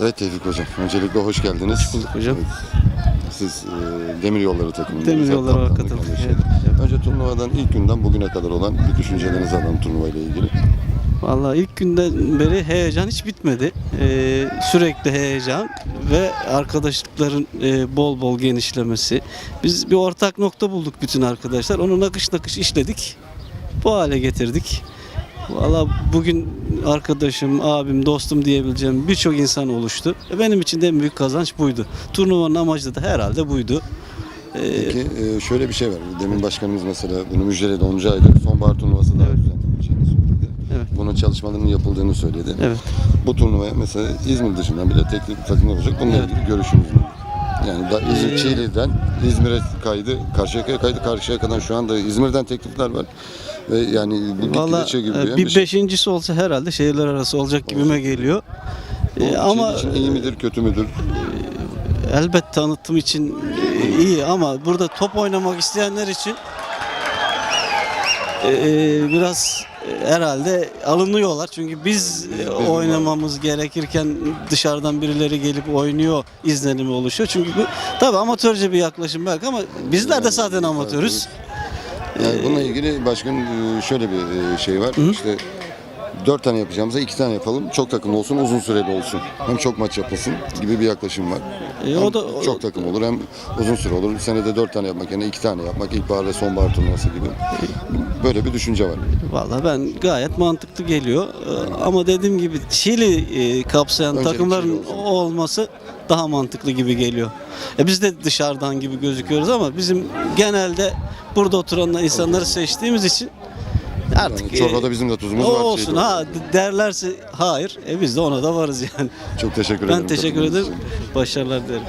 Evet Tevfik Hocam, öncelikle hoş geldiniz. Hoş bulduk hocam. Siz e, Demir Yolları takımında. Demir Yolları katıldık, evet, Önce turnuvadan ilk günden bugüne kadar olan bir düşüncelerinizi alalım turnuva ile ilgili. Vallahi ilk günden beri heyecan hiç bitmedi. Ee, sürekli heyecan ve arkadaşlıkların e, bol bol genişlemesi. Biz bir ortak nokta bulduk bütün arkadaşlar. Onu nakış nakış işledik. Bu hale getirdik. Valla bugün arkadaşım, abim, dostum diyebileceğim birçok insan oluştu. E, Benim için de en büyük kazanç buydu. Turnuvanın amacı da herhalde buydu. Ee, Peki e, şöyle bir şey var. Demin başkanımız mesela bunu müjdeledi 10. ayda sonbahar turnuvası daha Evet. düzenleneceğini söyledi. Evet. Bunun çalışmalarının yapıldığını söyledi. evet. Bu turnuvaya mesela İzmir dışından bile teknik takım olacak. Bununla Evet. ilgili görüşünüz ne? Yani da İzmir, Ee, Çiğli'den İzmir'e kaydı, Karşıyaka'ya kaydı, Karşıyaka'dan şu anda İzmir'den teklifler var. Ve yani bu Valla gitgide gibi e, büyüyen bir şey. beşincisi olsa herhalde şehirler arası olacak gibime geliyor. Bu E, ama için iyi midir, kötü müdür? elbet tanıtım için e, iyi ama burada top oynamak isteyenler için e, e, biraz e, herhalde alınıyorlar. Çünkü biz e, oynamamız gerekirken dışarıdan birileri gelip oynuyor izlenimi oluşuyor. Çünkü bu tabii amatörce bir yaklaşım belki ama bizler de zaten amatörüz. Yani bununla ilgili başkan e, şöyle bir e, şey var. İşte dört tane yapacağımıza iki tane yapalım. Çok takım olsun, uzun süreli olsun. Hem çok maç yapılsın gibi bir yaklaşım var. E, o da o- çok takım olur hem uzun süre olur. Senede dört tane yapmak yerine iki tane yapmak. İlkbahar ve sonbahar turnuvası gibi. Böyle bir düşünce var. Vallahi ben gayet mantıklı geliyor. Ee, Ama dediğim gibi Çili e, kapsayan Öncelik takımların Çili olması daha mantıklı gibi geliyor. E biz de dışarıdan gibi gözüküyoruz ama bizim genelde burada oturan insanları seçtiğimiz için artık Yani çorbada e, bizim de tuzumuz o var. olsun şeyde ha derlerse hayır. E biz de ona da varız yani. Çok teşekkür ederim. Ben teşekkür ederim. Başarılar dilerim.